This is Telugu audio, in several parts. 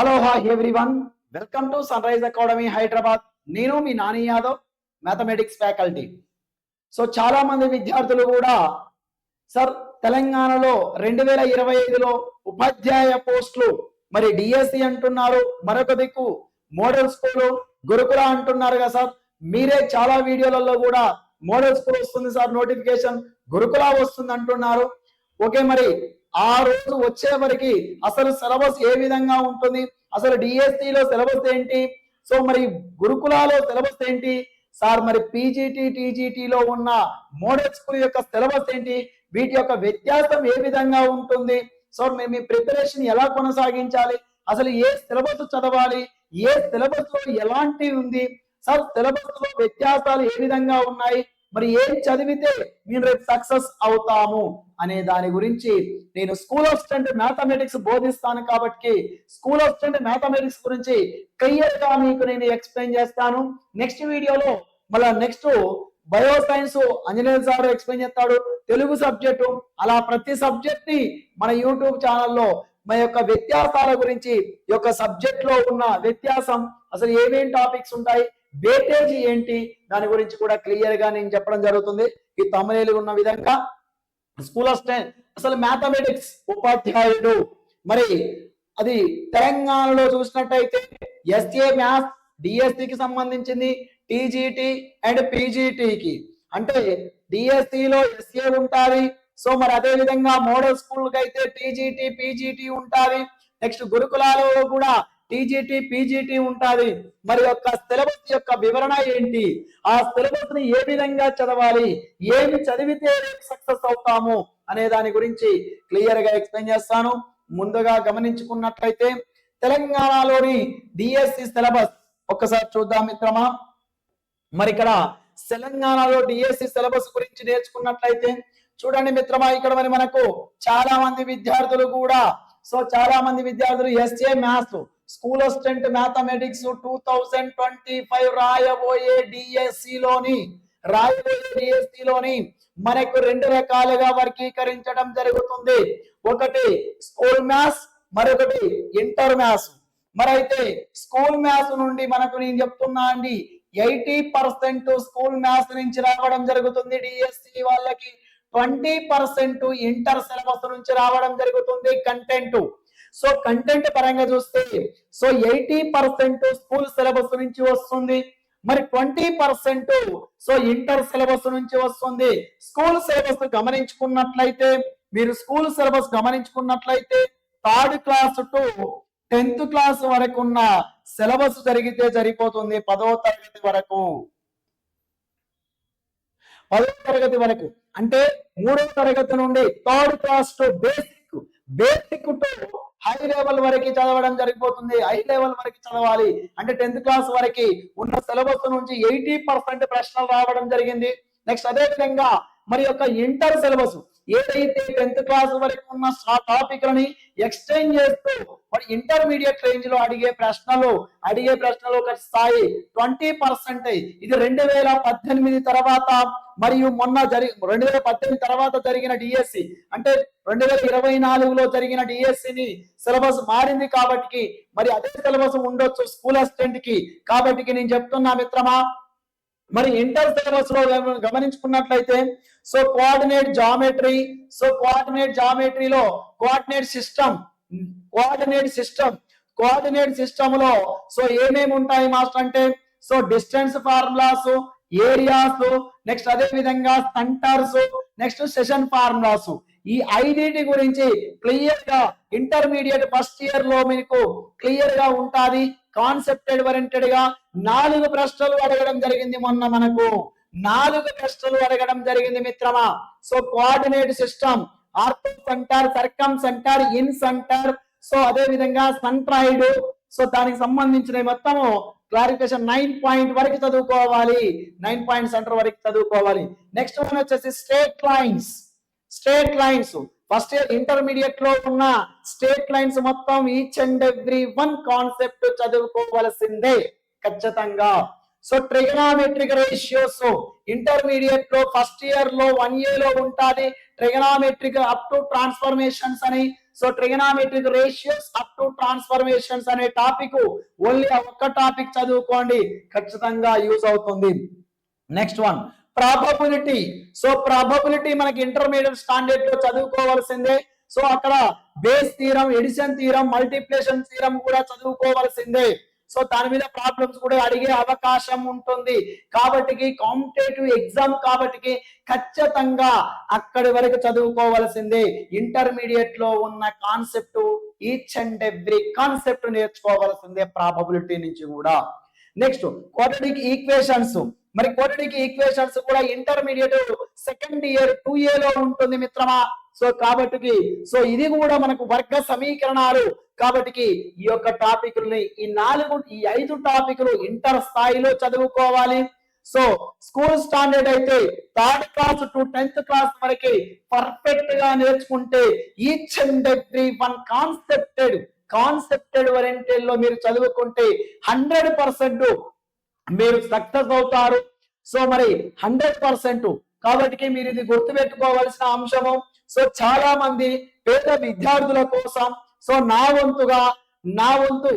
Hello hi everyone welcome to Sunrise Academy Hyderabad నేను మీ Nani Yadav mathematics faculty so చాలా మంది విద్యార్థులు కూడా సార్ తెలంగాణలో రెండు వేల ఇరవై ఐదులో ఉపాధ్యాయ పోస్టులు మరి డిఎస్సి అంటున్నారు. మరొక దిక్కు మోడల్ స్కూల్ గురుకుల అంటున్నారు కదా సార్ మీరే చాలా వీడియోలలో కూడా మోడల్ స్కూల్ వస్తుంది సార్ నోటిఫికేషన్ గురుకుల వస్తుంది అంటున్నారు. ఓకే మరి ఆ రోజు వచ్చే వరకు అసలు సిలబస్ ఏ విధంగా ఉంటుంది? అసలు డిఎస్సిలో సిలబస్ ఏంటి? సో మరి గురుకులాలో సిలబస్ ఏంటి? సార్ మరి పీజీటీ టీజీటీలో ఉన్న మోడల్ స్కూల్ యొక్క సిలబస్ ఏంటి? వీటి యొక్క వ్యత్యాసం ఏ విధంగా ఉంటుంది? సో మేము మీ ప్రిపరేషన్ ఎలా కొనసాగించాలి? అసలు ఏ సిలబస్ చదవాలి? ఏ సిలబస్లో ఎలాంటి ఉంది? సార్ సిలబస్లో వ్యత్యాసాలు ఏ విధంగా ఉన్నాయి? మరి ఏం చదివితే నేను రేపు సక్సెస్ అవుతాము అనే దాని గురించి నేను స్కూల్ ఆఫ్ స్టెంట్ మ్యాథమెటిక్స్ బోధిస్తాను కాబట్టి స్కూల్ ఆఫ్ స్టెంట్ మ్యాథమెటిక్స్ గురించి క్లియర్గా మీకు నేను ఎక్స్ప్లెయిన్ చేస్తాను. నెక్స్ట్ వీడియోలో మళ్ళా next bio science Anjaneya sir explain చేస్తాడు. తెలుగు సబ్జెక్టు అలా ప్రతి సబ్జెక్ట్ని మన యూట్యూబ్ ఛానల్లో మా యొక్క వ్యత్యాసాల గురించి ఈ యొక్క సబ్జెక్ట్లో ఉన్న వ్యత్యాసం అసలు ఏమేం టాపిక్స్ ఉంటాయి వేటేజ్ ఏంటి? దాని గురించి కూడా క్లియర్గా నేను చెప్పడం జరుగుతుంది. ఈ తమిళ ఉన్న విధంగా స్కూల్ ఆఫ్ అసలు మ్యాథమెటిక్స్ ఉపాధ్యాయుడు. మరి అది తెలంగాణలో చూసినట్టయితే ఎస్ఏ మ్యాథ్స్ డిఎస్సికి సంబంధించింది టీజీటీ అండ్ పీజీటీకి అంటే డిఎస్సిలో ఎస్ఏ ఉంటాది. సో మరి అదే విధంగా మోడల్ స్కూల్కి అయితే టీజీటీ పీజీటీ ఉంటాది. నెక్స్ట్ గురుకులాలలో కూడా టీజీటీ పీజీటీ ఉంటుంది. మరి యొక్క సిలబస్ యొక్క వివరణ ఏంటి? ఆ సిలబస్ని ఏ విధంగా చదవాలి? ఏమి చదివితే సక్సెస్ అవుతాము అనే దాని గురించి క్లియర్గా ఎక్స్ప్లెయిన్ చేస్తాను. ముందుగా గమనించుకున్నట్లయితే తెలంగాణలోని డిఎస్సి సిలబస్. ఒక్కసారి చూద్దాం మిత్రమా. మరి ఇక్కడ తెలంగాణలో డిఎస్సి సిలబస్ గురించి నేర్చుకున్నట్లయితే చూడండి మిత్రమా ఇక్కడ మరి మనకు చాలా మంది విద్యార్థులు కూడా సో చాలా మంది విద్యార్థులు SA maths school assistant mathematics two thousand twenty five రాయబోయే DSC లోని రాయబోయే డిఎస్సి లోని మనకు రెండు రకాలుగా వర్గీకరించడం జరుగుతుంది. ఒకటి స్కూల్ మ్యాథ్స్ మరొకటి ఇంటర్ మ్యాథ్స్. మరైతే స్కూల్ మ్యాథ్స్ నుండి మనకు నేను చెప్తున్నా అండి ఎయిటీ పర్సెంట్ స్కూల్ మ్యాథ్స్ నుంచి రావడం జరుగుతుంది డిఎస్సి వాళ్ళకి ట్వంటీ పర్సెంట్ ఇంటర్ సిలబస్ నుంచి రావడం జరుగుతుంది కంటెంట్. సో కంటెంట్ పరంగా చూస్తే so eighty percent school syllabus నుంచి వస్తుంది. మరి twenty percent so inter syllabus నుంచి వస్తుంది. స్కూల్ సిలబస్ గమనించుకున్నట్లయితే మీరు school syllabus గమనించుకున్నట్లయితే third class to tenth class వరకు ఉన్న సిలబస్ జరిగితే సరిపోతుంది పదవ తరగతి వరకు. పదవ తరగతి వరకు. అంటే మూడో తరగతి నుండి third class to basic basic to high level వరకు చదవడం జరిగిపోతుంది. హై లెవెల్ వరకు చదవాలి. అంటే టెన్త్ క్లాస్ వరకు ఉన్న సిలబస్ నుంచి ఎయిటీ పర్సెంట్ ప్రశ్నలు రావడం జరిగింది. నెక్స్ట్ అదే విధంగా మరి యొక్క ఇంటర్ సిలబస్ ఏదైతే టెన్త్ క్లాస్ వరకు ఉన్న టాపిక్లని ఎక్స్టెండ్ చేస్తూ మరి ఇంటర్మీడియట్ రేంజ్లో అడిగే ప్రశ్నలు అడిగే ప్రశ్నలు ఒక స్థాయి ట్వంటీ పర్సెంట్ ఇది రెండు వేల పద్దెనిమిది తర్వాత మరియు మొన్న జరి రెండు వేల పద్దెనిమిది తర్వాత జరిగిన డిఎస్సి అంటే రెండు వేల ఇరవై నాలుగులో జరిగిన డిఎస్సి ని సిలబస్ మారింది కాబట్టి మరి అదే సిలబస్ ఉండొచ్చు స్కూల్ అసిస్టెంట్కి కాబట్టి నేను చెప్తున్నా మిత్రమా మరి ఇంటర్ సిలబస్లో గమనించుకున్నట్లయితే so coordinate geometry so coordinate జామెట్రీలో coordinate system coordinate system coordinate సిస్టమ్లో సో ఏమేమి ఉంటాయి మాస్టర్ అంటే so distance formulas areas next అదే విధంగా సెంటర్స్ నెక్స్ట్ సెషన్ ఫార్ములాస్ ఈ ఐదింటి గురించి క్లియర్గా ఇంటర్మీడియట్ ఫస్ట్ ఇయర్లో మీకు క్లియర్గా ఉంటుంది. కాన్సెప్టెడ్ ఓరియంటెడ్గా నాలుగు ప్రశ్నలు అడగడం జరిగింది మొన్న మనకు. నాలుగు ప్రశ్నలు అడగడం జరిగింది మిత్రమా. So coordinate system orthocentre circumcentre incentre so అదే విధంగా సంట్రాయిడ్ సో దానికి సంబంధించిన మొత్తము క్లారిఫికేషన్ నైన్ పాయింట్ వరకు చదువుకోవాలి. నైన్ పాయింట్ సెంటర్ వరకు చదువుకోవాలి. నెక్స్ట్ వన్ వచ్చేసి straight lines. Straight lines. First year ఇంటర్మీడియట్లో ఉన్న స్టేట్ లైన్స్ మొత్తం each and every one concept చదువుకోవలసిందే. ఖచ్చితంగా. సో ట్రిగనామెట్రిక్ రేషియోస్ ఇంటర్మీడియట్లో ఫస్ట్ ఇయర్లో వన్ ఇయర్లో ఉంటుంది. ట్రిగనామెట్రిక్ అప్ టు ట్రాన్స్ఫర్మేషన్స్ అని. So trigonometric ratios up to transformations అనే టాపిక్ ఓన్లీ ఒక్క టాపిక్ చదువుకోండి. ఖచ్చితంగా యూజ్ అవుతుంది. Next one probability so probability మనకి ఇంటర్మీడియట్ స్టాండర్డ్లో చదువుకోవాల్సిందే. సో అక్కడ base theorem addition theorem multiplication theorem కూడా చదువుకోవాల్సిందే. సో దాని మీద ప్రాబ్లమ్స్ కూడా అడిగే అవకాశం ఉంటుంది. కాబట్టి కాంపిటేటివ్ ఎగ్జామ్ కాబట్టి ఖచ్చితంగా అక్కడి వరకు చదువుకోవాల్సిందే. ఇంటర్మీడియట్లో ఉన్న concept each and every concept నేర్చుకోవాల్సిందే probability నుంచి కూడా. నెక్స్ట్ క్వాడ్రటిక్ ఈక్వేషన్స్ మరి క్వాడ్రటిక్ ఈక్వేషన్స్ కూడా intermediate second year two A లో ఉంటుంది మిత్రమా? సో కాబట్టి సో ఇది కూడా మనకు వర్గ సమీకరణాలు. కాబట్టి ఈ యొక్క టాపిక్ని ఈ నాలుగు ఈ ఐదు టాపిక్లు ఇంటర్ స్థాయిలో చదువుకోవాలి. సో స్కూల్ స్టాండర్డ్ అయితే third class to tenth class వరకు పర్ఫెక్ట్గా నేర్చుకుంటే ఈచ్ అండ్ ఎవ్రీ వన్ కాన్సెప్టెడ్ కాన్సెప్టెడ్ ఓరియంటెడ్లో మీరు చదువుకుంటే హండ్రెడ్ పర్సెంట్ మీరు సక్సెస్ అవుతారు. సో మరి హండ్రెడ్ పర్సెంట్ కాబట్టి మీరు ఇది గుర్తుపెట్టుకోవాల్సిన అంశము. సో చాలా మంది పేద విద్యార్థుల కోసం సో నా వంతుగా నా వంతు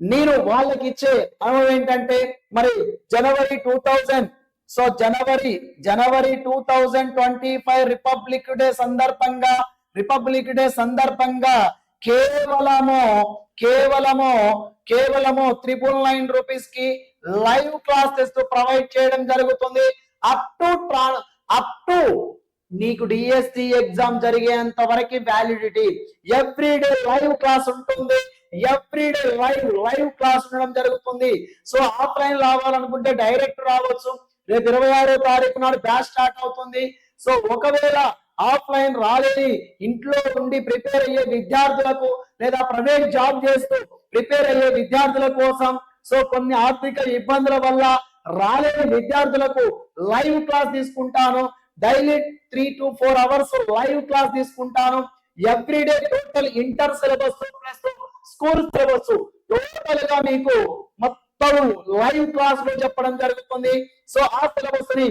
నేను వాళ్ళకి ఇచ్చే అనుభవం ఏంటంటే మరి జనవరి టూ థౌజండ్ సో జనవరి జనవరి two thousand twenty five republic day సందర్భంగా రిపబ్లిక్ డే సందర్భంగా కేవలము కేవలము కేవలము త్రిపుల్ నైన్ రూపీస్కి లైవ్ క్లాసెస్ ప్రొవైడ్ చేయడం జరుగుతుంది. అప్ టు అప్ టు నీకు డిఎస్సి ఎగ్జామ్ జరిగేంత వరకు వ్యాలిడిటీ ఎవ్రీడే లైవ్ క్లాస్ ఉంటుంది. ఎవ్రీడే లైవ్ లైవ్ క్లాస్ ఉండడం జరుగుతుంది. సో ఆఫ్లైన్ రావాలనుకుంటే డైరెక్ట్ రావచ్చు. రేపు ఇరవై ఆరో తారీఖు నాడు బ్యాచ్ స్టార్ట్ అవుతుంది. సో ఒకవేళ ఆఫ్లైన్ రాలేని ఇంట్లో ఉండి ప్రిపేర్ అయ్యే విద్యార్థులకు లేదా ప్రైవేట్ జాబ్ చేస్తూ ప్రిపేర్ అయ్యే విద్యార్థుల కోసం సో కొన్ని ఆర్థిక ఇబ్బందుల వల్ల రాలేని విద్యార్థులకు లైవ్ క్లాస్ తీసుకుంటాను. Daily three to four hours live class తీసుకుంటాను. Everyday total inter syllabus plus school syllabus. టోటల్గా మీకు మొత్తం లైవ్ క్లాస్లో చెప్పడం జరుగుతుంది. సో ఆ సిలబస్ని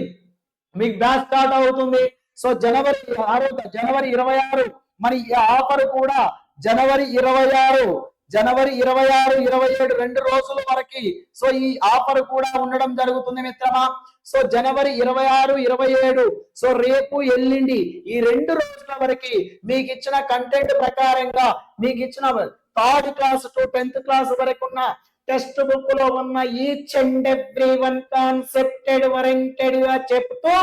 మీకు బ్యాచ్ స్టార్ట్ అవుతుంది. సో జనవరి ఆరో జనవరి ఇరవై ఆరు మరి ఈ ఆఫర్ కూడా జనవరి ఇరవై ఆరు జనవరి ఇరవై ఆరు ఇరవై ఏడు రెండు రోజుల వరకు. సో ఈ ఆఫర్ కూడా ఉండడం జరుగుతుంది మిత్రమా. సో జనవరి ఇరవై ఆరు ఇరవై ఏడు సో రేపు ఎల్లుండి ఈ రెండు రోజుల వరకు మీకు ఇచ్చిన కంటెంట్ ప్రకారంగా మీకు ఇచ్చిన third class to tenth class వరకు ఉన్న టెక్స్ట్ బుక్లో ఉన్న ఈచ్ అండ్ ఎవ్రీ వన్ కాన్సెప్టెడ్ వరెంటెడ్గా చెప్తూ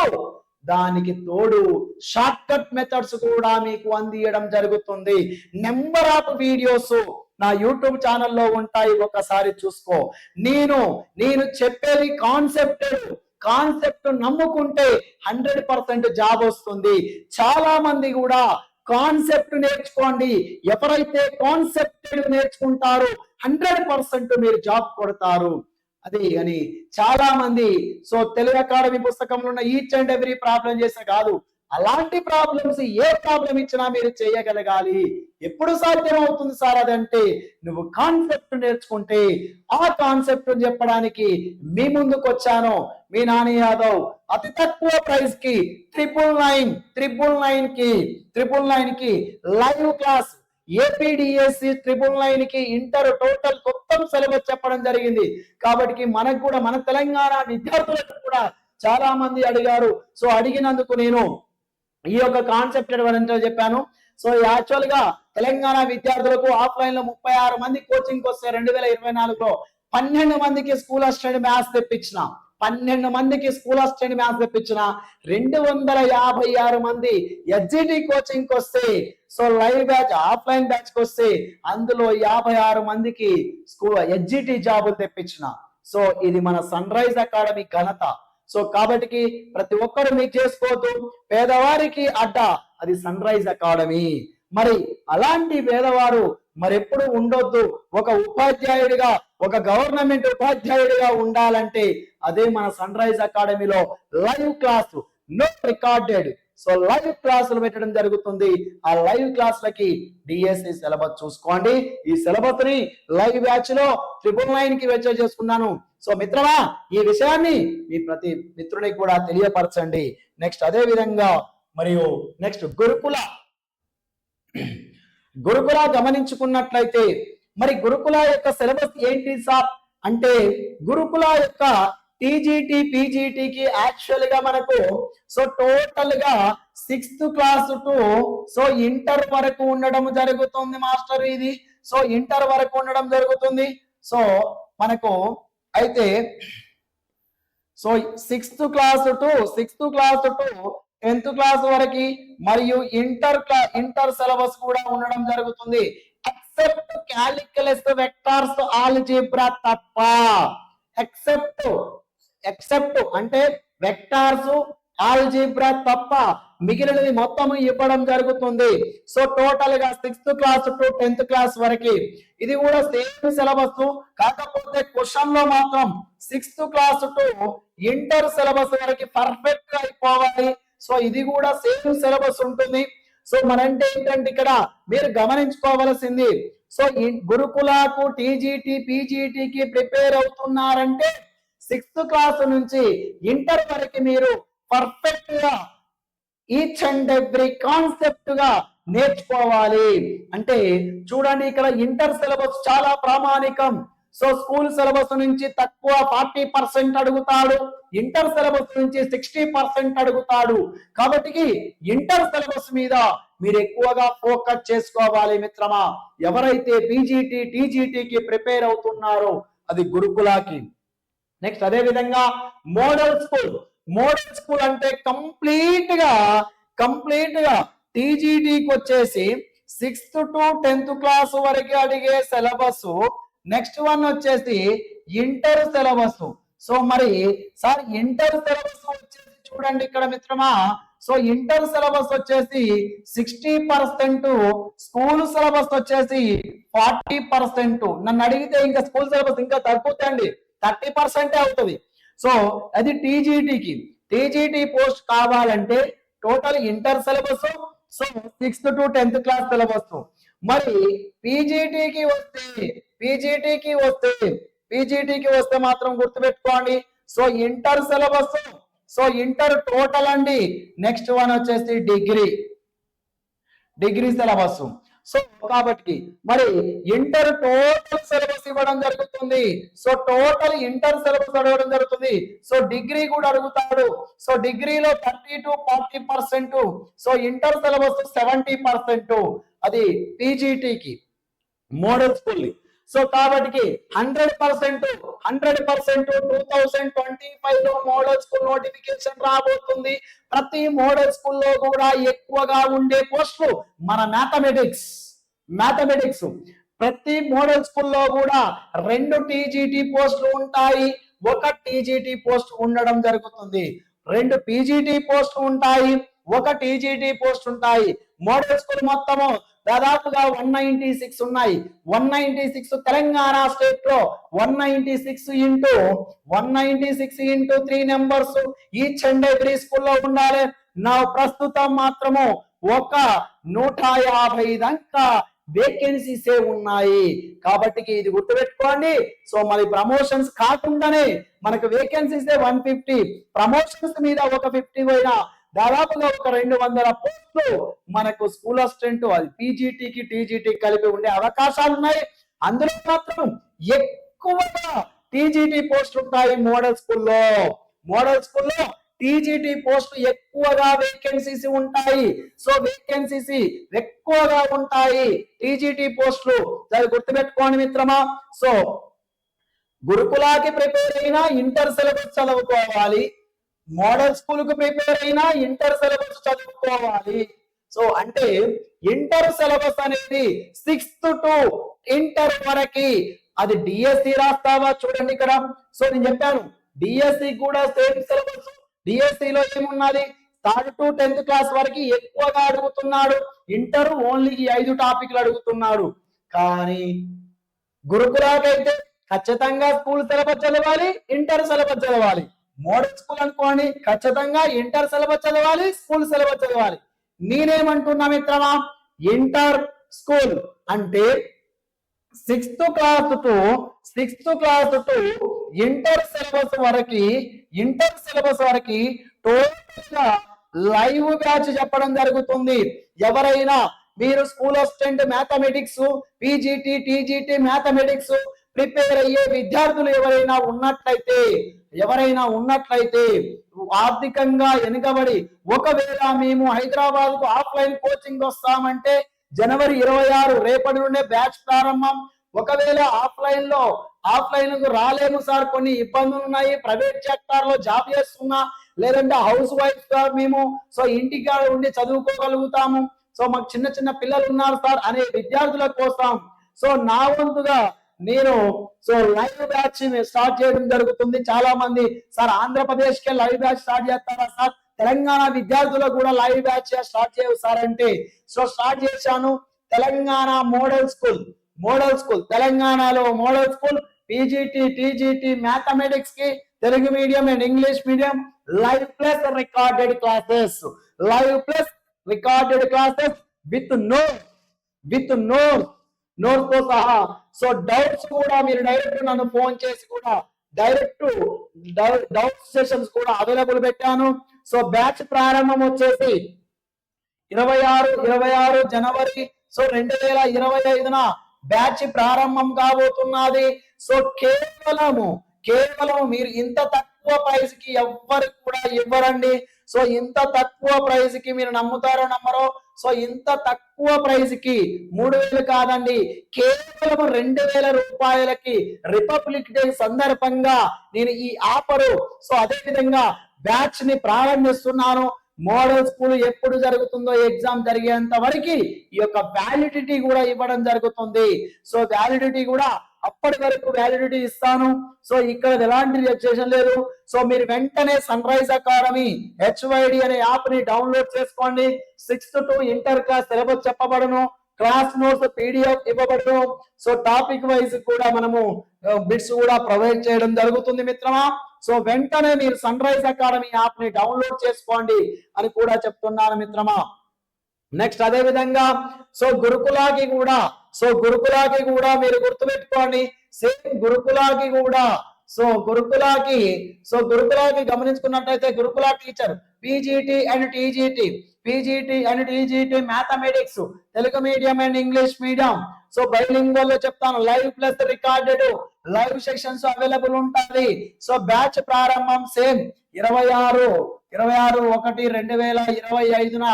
దానికి తోడు షార్ట్ కట్ మెథడ్స్ కూడా మీకు అందియడం జరుగుతుంది. నెంబర్ ఆఫ్ వీడియోస్ నా యూట్యూబ్ ఛానల్లో ఉంటాయి. ఒకసారి చూసుకో. నేను నేను చెప్పేది కాన్సెప్ట్ కాన్సెప్ట్ నమ్ముకుంటే హండ్రెడ్ పర్సెంట్ జాబ్ వస్తుంది. చాలా మంది కూడా కాన్సెప్ట్ నేర్చుకోండి. ఎవరైతే కాన్సెప్ట్ నేర్చుకుంటారో హండ్రెడ్ పర్సెంట్ మీరు జాబ్ కొడతారు. అది అని చాలా మంది సో తెలుగు అకాడమీ పుస్తకంలో ఉన్న ఈచ్ అండ్ ఎవ్రీ ప్రాబ్లం చేసిన కాదు అలాంటి ప్రాబ్లమ్స్ ఏ ప్రాబ్లం ఇచ్చినా మీరు చేయగలగాలి. ఎప్పుడు సాధ్యం అవుతుంది సార్ అదంటే నువ్వు కాన్సెప్ట్ నేర్చుకుంటే ఆ కాన్సెప్ట్ చెప్పడానికి మీ ముందుకు వచ్చాను. మీ నాని యాదవ్ అతి తక్కువ ప్రైస్కి ట్రిపుల్ నైన్ ట్రిపుల్ నైన్కి ట్రిపుల్ నైన్కి live class AP DSC triple నైన్కి ఇంటర్ టోటల్ మొత్తం సిలబస్ చెప్పడం జరిగింది. కాబట్టి మనకు కూడా మన తెలంగాణ విద్యార్థులకు కూడా చాలా మంది అడిగారు. సో అడిగినందుకు నేను ఈ యొక్క కాన్సెప్ట్ ఏంటో చెప్పాను. సో యాక్చువల్గా తెలంగాణ విద్యార్థులకు ఆఫ్లైన్లో ముప్పై ఆరు మంది కోచింగ్ వస్తే రెండు వేల ఇరవై నాలుగులో పన్నెండు మందికి స్కూల్ అసిస్టెంట్ మ్యాథ్స్ తెప్పించిన. పన్నెండు మందికి స్కూల్ అసిస్టెంట్ మ్యాథ్స్ తెప్పించిన రెండు వందల యాభై ఆరు మంది ఎస్జిటి కోచింగ్ వస్తే సో లైవ్ బ్యాచ్ ఆఫ్లైన్ బ్యాచ్కి వస్తే అందులో యాభై ఆరు మందికి స్కూల్ ఎస్జిటి జాబులు తెప్పించిన. సో ఇది మన సన్ రైజ్ అకాడమీ ఘనత. సో కాబట్టి ప్రతి ఒక్కరు మీకు చేసుకోవద్దు. పేదవారికి అడ్డ అది సన్ రైజ్ అకాడమీ. మరి అలాంటి పేదవారు మరెప్పుడు ఉండొద్దు. ఒక ఉపాధ్యాయుడిగా ఒక గవర్నమెంట్ ఉపాధ్యాయుడిగా ఉండాలంటే అదే మన సన్ రైజ్ అకాడమీలో live class no recorded. So live క్లాసులు పెట్టడం జరుగుతుంది. ఆ లైవ్ క్లాసులకి డిఎస్సి సిలబస్ చూసుకోండి. ఈ సిలబస్ని లైవ్ బ్యాచ్లో ట్రిపుల్ నైన్కి వెచ్చ చేసుకున్నాను. సో మిత్రమా ఈ విషయాన్ని మీ ప్రతి మిత్రునికి కూడా తెలియపరచండి. నెక్స్ట్ అదే విధంగా మరియు నెక్స్ట్ గురుకుల గురుకుల గమనించుకున్నట్లయితే మరి గురుకుల యొక్క సిలబస్ ఏంటి సార్? అంటే గురుకుల యొక్క టీజీటీ పీజీటీకి యాక్చువల్గా మనకు సో టోటల్గా sixth class to so inter వరకు ఉండడం జరుగుతుంది మాస్టర్ ఇది. సో ఇంటర్ వరకు ఉండడం జరుగుతుంది. సో మనకు అయితే so sixth class to sixth class to tenth class వరకు మరియు ఇంటర్ క్లా ఇంటర్ సిలబస్ కూడా ఉండడం జరుగుతుంది. ఎక్సెప్ట్ క్యాలిక్యులస్ వెక్టార్స్ ఆల్జీబ్రా తప్ప. ఎక్సెప్ట్ ఎక్సెప్ట్ అంటే వెక్టార్స్ ఆల్జీబ్రా తప్ప మిగిలినది మొత్తం ఇవ్వడం జరుగుతుంది. సో టోటల్గా sixth class to tenth class వరకు ఇది కూడా సేమ్ సిలబస్ కాకపోతే క్వశ్చన్లో మాత్రం sixth class to inter syllabus వరకు పర్ఫెక్ట్గా అయిపోవాలి. సో ఇది కూడా సేమ్ సిలబస్ ఉంటుంది. సో మనంటే ఏంటంటే ఇక్కడ మీరు గమనించుకోవలసింది సో గురుకులకు టీజీటీ పీజీటీకి ప్రిపేర్ అవుతున్నారంటే సిక్స్త్ క్లాస్ నుంచి ఇంటర్ వరకు మీరు పర్ఫెక్ట్గా ఈచ్ అండ్ ఎవ్రీ కాన్సెప్ట్గా నేర్చుకోవాలి. అంటే చూడండి ఇక్కడ ఇంటర్ సిలబస్ చాలా ప్రామాణికం. సో స్కూల్ సిలబస్ నుంచి తక్కువ ఫార్టీ పర్సెంట్ అడుగుతాడు ఇంటర్ సిలబస్ నుంచి సిక్స్టీ పర్సెంట్ అడుగుతాడు. కాబట్టి ఇంటర్ సిలబస్ మీద మీరు ఎక్కువగా ఫోకస్ చేసుకోవాలి మిత్రమా. ఎవరైతే పీజీటీ టీజీటీకి ప్రిపేర్ అవుతున్నారో అది గురుకులాకి. నెక్స్ట్ అదే విధంగా మోడల్ స్కూల్. మోడల్ స్కూల్ అంటే కంప్లీట్గా కంప్లీట్గా టీజీటీకి వచ్చేసి సిక్స్త్ టు టెన్త్ క్లాస్ వరకు అడిగే సిలబస్ నెక్స్ట్ వన్ వచ్చేసి ఇంటర్ సిలబస్. సో మరి సార్ ఇంటర్ సిలబస్ వచ్చేసి చూడండి ఇక్కడ మిత్రమా. సో ఇంటర్ సిలబస్ వచ్చేసి సిక్స్టీ పర్సెంట్ స్కూల్ సిలబస్ వచ్చేసి ఫార్టీ పర్సెంట్. నన్ను అడిగితే ఇంకా స్కూల్ సిలబస్ ఇంకా తగ్గుతండి థర్టీ పర్సెంటే అవుతుంది. సో అది టీజీటీకి. టీజీటీ పోస్ట్ కావాలంటే total inter syllabus so sixth to tenth class syllabus. మరి పీజీటీకి వస్తే పీజీటీకి వస్తే పీజీటీకి వస్తే మాత్రం గుర్తుపెట్టుకోండి. So inter syllabus so inter total అండి. నెక్స్ట్ వన్ వచ్చేసి డిగ్రీ. Degree syllabus. సో కాబట్టి మరి ఇంటర్ టోటల్ సిలబస్ ఇవ్వడం జరుగుతుంది. సో టోటల్ ఇంటర్ సిలబస్ అడగడం జరుగుతుంది. సో డిగ్రీ కూడా అడుగుతాడు. సో డిగ్రీలో thirty to forty percent. So inter syllabus seventy percent. అది పీజీటీకి మోడల్ స్కూల్ సో కాబట్టి hundred percent hundred percent two thousand twenty ఫైవ్లో మోడల్ స్కూల్ నోటిఫికేషన్ రాబోతుంది. ప్రతి మోడల్ స్కూల్లో కూడా ఎక్కువగా ఉండే పోస్టులు మన మ్యాథమెటిక్స్. మ్యాథమెటిక్స్. ప్రతి మోడల్ స్కూల్లో కూడా రెండు టీజీటీ పోస్టులు ఉంటాయి. ఒక టీజీటీ పోస్ట్ ఉండడం జరుగుతుంది. రెండు పీజీటీ పోస్టులు ఉంటాయి. ఒక టీజీటీ పోస్ట్ ఉంటాయి. మోడల్ స్కూల్ మొత్తము దాదాపుగా వన్ నైన్టీ సిక్స్ ఉన్నాయి. వన్ నైన్టీ సిక్స్ తెలంగాణ స్టేట్లో one ninety six into one ninety six into three numbers each and every స్కూల్లో ఉండాలి. నా ప్రస్తుతం మాత్రము ఒక నూట యాభై దాకా వేకెన్సీసే ఉన్నాయి. కాబట్టి ఇది గుర్తుపెట్టుకోండి. సో మరి ప్రమోషన్స్ కాకుండానే మనకు వేకెన్సీసే వన్ ఫిఫ్టీ. ప్రమోషన్స్ మీద ఒక ఫిఫ్టీ పోయినా దాదాపుగా ఒక రెండు వందల పోస్టులు మనకు స్కూల్ అసిస్టెంట్ అది పీజీటీకి టీజీటీ కలిపి ఉండే అవకాశాలు ఉన్నాయి. అందులో మాత్రం ఎక్కువగా టీజీటీ పోస్టులు ఉంటాయి మోడల్ స్కూల్లో. మోడల్ స్కూల్లో టీజీటీ పోస్ట్ ఎక్కువగా వేకెన్సీస్ ఉంటాయి. సో వేకెన్సీస్ ఎక్కువగా ఉంటాయి టీజీటీ పోస్టులు. దాన్ని గుర్తుపెట్టుకోండి మిత్రమా. సో గురుకులాకి ప్రిపేర్ అయినా ఇంటర్ సిలబస్ చదువుకోవాలి. మోడల్ స్కూల్కు ప్రిపేర్ అయినా ఇంటర్ సిలబస్ చదువుకోవాలి. సో అంటే ఇంటర్ సిలబస్ అనేది సిక్స్త్ టు ఇంటర్ వరకి. అది డిఎస్సి రాస్తావా చూడండి ఇక్కడ. సో నేను చెప్పాను డిఎస్సి కూడా సేమ్ సిలబస్ డిఎస్సి లో ఏమున్నది? థర్డ్ టు టెన్త్ క్లాస్ వరకు ఎక్కువగా అడుగుతున్నాడు. ఇంటర్ ఓన్లీ ఈ ఐదు టాపిక్లు అడుగుతున్నాడు. కానీ గురుకులాకైతే ఖచ్చితంగా స్కూల్ సిలబస్ చదవాలి ఇంటర్ సిలబస్ చదవాలి. మోడల్ స్కూల్ అనుకోండి ఖచ్చితంగా ఇంటర్ సిలబస్ చదవాలి స్కూల్ సిలబస్ చదవాలి. నేనేమంటున్నా మిత్రమా ఇంటర్ స్కూల్ అంటే sixth class to sixth class to inter syllabus వరకు ఇంటర్ సిలబస్ వరకు టోటల్గా లైవ్ బ్యాచ్ చెప్పడం జరుగుతుంది. ఎవరైనా మీరు school assistant mathematics PGT TGT mathematics prepare అయ్యే విద్యార్థులు ఎవరైనా ఉన్నట్లయితే ఎవరైనా ఉన్నట్లయితే ఆర్థికంగా వెనుకబడి ఒకవేళ మేము హైదరాబాద్కు ఆఫ్లైన్ కోచింగ్ వస్తామంటే జనవరి ఇరవై ఆరు రేపటి నుండే బ్యాచ్ ప్రారంభం. ఒకవేళ ఆఫ్లైన్లో ఆఫ్లైన్కు రాలేము సార్ కొన్ని ఇబ్బందులు ఉన్నాయి. ప్రైవేట్ సెక్టార్లో జాబ్ చేస్తున్నా లేదంటే హౌస్ వైఫ్గా మేము సో ఇంటికాడ ఉండి చదువుకోగలుగుతాము. సో మాకు చిన్న చిన్న పిల్లలు ఉన్నారు సార్ అనే విద్యార్థుల కోసం. సో నా వంతుగా నేను సో లైవ్ బ్యాచ్ స్టార్ట్ చేయడం జరుగుతుంది. చాలా మంది సార్ ఆంధ్రప్రదేశ్ కే లైవ్ బ్యాచ్ స్టార్ట్ చేస్తారా సార్? తెలంగాణ విద్యార్థులకు కూడా లైవ్ బ్యాచ్ స్టార్ట్ చేయవు సార్ అంటే సో స్టార్ట్ చేశాను. Telangana model school model school తెలంగాణలో model school PGT TGT మ్యాథమెటిక్స్కి Telugu medium and English medium live plus recorded classes live plus recorded classes with note with note నోట్తో సహా సో డౌట్స్ కూడా మీరు డైరెక్ట్ నన్ను ఫోన్ చేసి కూడా డైరెక్ట్ డౌట్ సెషన్స్ కూడా అవైలబుల్ పెట్టాను. సో బ్యాచ్ ప్రారంభం వచ్చేసి ఇరవై ఆరు ఇరవై ఆరు జనవరి సో రెండు వేల ఇరవై ఐదున బ్యాచ్ ప్రారంభం కాబోతున్నది. సో కేవలము కేవలం మీరు ఇంత తక్కువ ప్రైస్కి ఎవ్వరికి కూడా ఇవ్వరండి. సో ఇంత తక్కువ ప్రైస్కి మీరు నమ్ముతారో నమ్మరో సో ఇంత తక్కువ ప్రైస్కి మూడు వేలు కాదండి కేవలం రెండు వేల రూపాయలకి రిపబ్లిక్ డే సందర్భంగా నేను ఈ ఆఫరు సో అదే విధంగా బ్యాచ్ని ప్రారంభిస్తున్నాను. మోడల్ స్కూల్ ఎప్పుడు జరుగుతుందో ఎగ్జామ్ జరిగేంత వరకు ఈ యొక్క వ్యాలిడిటీ కూడా ఇవ్వడం జరుగుతుంది. సో వ్యాలిడిటీ కూడా అప్పటి వరకు వ్యాలిడిటీ ఇస్తాను. సో ఇక్కడ ఎలాంటి రిజెక్షన్ లేదు. సో మీరు వెంటనే సన్ రైజ్ అకాడమీ హెచ్వైడి అనే యాప్ని డౌన్లోడ్ చేసుకోండి. Sixth to inter class syllabus చెప్పబడను. Class notes PDF ఇవ్వబడు సో టాపిక్ వైజ్ కూడా మనము బిట్స్ కూడా ప్రొవైడ్ చేయడం జరుగుతుంది మిత్రమా? సో వెంటనే మీరు సన్ రైజ్ అకాడమీ యాప్ని డౌన్లోడ్ చేసుకోండి అని కూడా చెప్తున్నాను మిత్రమా. నెక్స్ట్ అదే విధంగా సో గురుకులాకి కూడా సో గురుకులాకి కూడా మీరు గుర్తుపెట్టుకోండి. సేమ్ గురుకులాకి కూడా సో గురుకులాకి సో గురుకులాకి గమనించుకున్నట్టయితే గురుకుల teacher PGT and TGT. PGT and TGT mathematics Telugu medium and English medium so బైలింగ్వల్లో చెప్తాను. Live plus recorded live sessions available ఉంటుంది. సో బ్యాచ్ ప్రారంభం సేమ్ ఇరవై ఆరు ఇరవై ఆరు ఒకటి రెండు వేల ఇరవై ఐదున.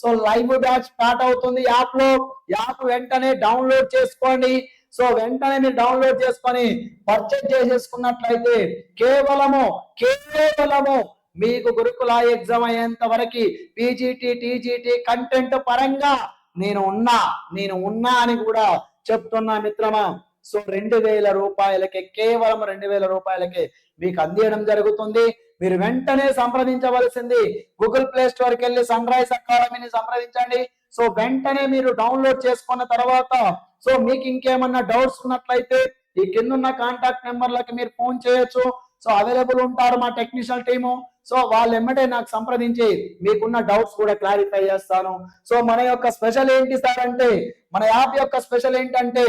సో లైవ్ బ్యాచ్ స్టార్ట్ అవుతుంది. యాప్లో యాప్ వెంటనే డౌన్లోడ్ చేసుకోండి. సో వెంటనే మీరు డౌన్లోడ్ చేసుకొని పర్చేజ్ చేసేసుకున్నట్లయితే కేవలము కేవలము మీకు గురుకుల ఎగ్జామ్ అయ్యేంత వరకు పీజీటీ టీజీటీ కంటెంట్ పరంగా నేను ఉన్నా నేను ఉన్నా అని కూడా చెప్తున్నా మిత్రమా. సో రెండు వేల రూపాయలకే కేవలం రెండు వేల రూపాయలకే మీకు అందియడం జరుగుతుంది. మీరు వెంటనే సంప్రదించవలసింది గూగుల్ ప్లే స్టోర్కి వెళ్ళి సన్ రైజ్ అకాడమీని సంప్రదించండి. సో వెంటనే మీరు డౌన్లోడ్ చేసుకున్న తర్వాత సో మీకు ఇంకేమన్నా డౌట్స్ ఉన్నట్లయితే ఈ కింద ఉన్న కాంటాక్ట్ నెంబర్లకి మీరు ఫోన్ చేయొచ్చు. సో అవైలబుల్ ఉంటారు మా టెక్నీషియల్ టీము. సో వాళ్ళు ఎమ్మటే నాకు సంప్రదించి మీకున్న డౌట్స్ కూడా క్లారిఫై చేస్తాను. సో మన యొక్క స్పెషల్ ఏంటి సార్ అంటే మన యాప్ యొక్క స్పెషల్ ఏంటంటే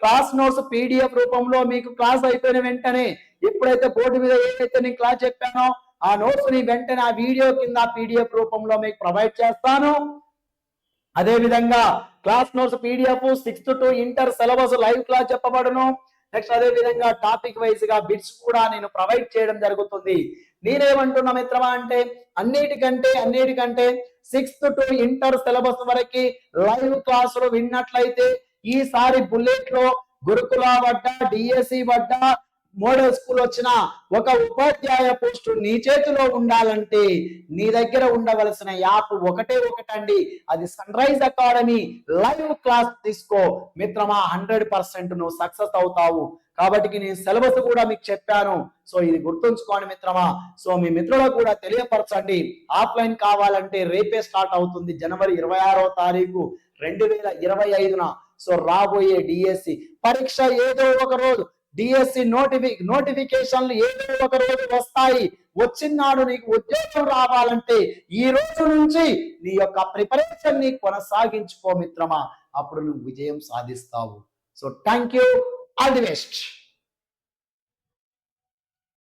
క్లాస్ నోట్స్ పీడిఎఫ్ రూపంలో మీకు క్లాస్ అయిపోయిన వెంటనే ఎప్పుడైతే బోర్డు మీద ఏదైతే నేను క్లాస్ చెప్పానో ఆ నోట్స్ని వెంటనే ఆ వీడియో కింద పీడిఎఫ్ రూపంలో మీకు ప్రొవైడ్ చేస్తాను. అదే విధంగా class notes PDF sixth to inter syllabus live class చెప్పబడును. Next అదే విధంగా టాపిక్ వైజ్గా బిట్స్ కూడా నేను ప్రొవైడ్ చేయడం జరుగుతుంది. నేనేమంటున్నా మిత్రమా అంటే అన్నిటికంటే అన్నిటికంటే సిక్స్త్ టు ఇంటర్ సిలబస్ వరకు లైవ్ క్లాసులు విన్నట్లయితే ఈసారి బుల్లెట్లో గురుకుల వడ్డ డిఎస్సి వడ్డ మోడల్ స్కూల్ వచ్చిన ఒక ఉపాధ్యాయ పోస్టు నీ చేతిలో ఉండాలంటే నీ దగ్గర ఉండవలసిన యాప్ ఒకటే ఒకటండి. అది sun rise Academy live class తీసుకో. మిత్రమా హండ్రెడ్ పర్సెంట్ నువ్వు సక్సెస్ అవుతావు. కాబట్టి నేను సిలబస్ కూడా మీకు చెప్పాను. సో ఇది గుర్తుంచుకోండి మిత్రమా. సో మీ మిత్రులకు కూడా తెలియపరచండి. ఆఫ్లైన్ కావాలంటే రేపే స్టార్ట్ అవుతుంది. జనవరి ఇరవై ఆరో తారీఖు రెండు వేల ఇరవై ఐదున. సో రాబోయే డిఎస్సి పరీక్ష ఏదో ఒక రోజు. డిఎస్సి నోటిఫి నోటిఫికేషన్లు ఏదో ఒక రోజు వస్తాయి. వచ్చినాడు నీకు ఉద్యోగం రావాలంటే ఈ రోజు నుంచి నీ యొక్క ప్రిపరేషన్ని కొనసాగించుకో మిత్రమా. అప్పుడు నువ్వు విజయం సాధిస్తావు. So thank you all the best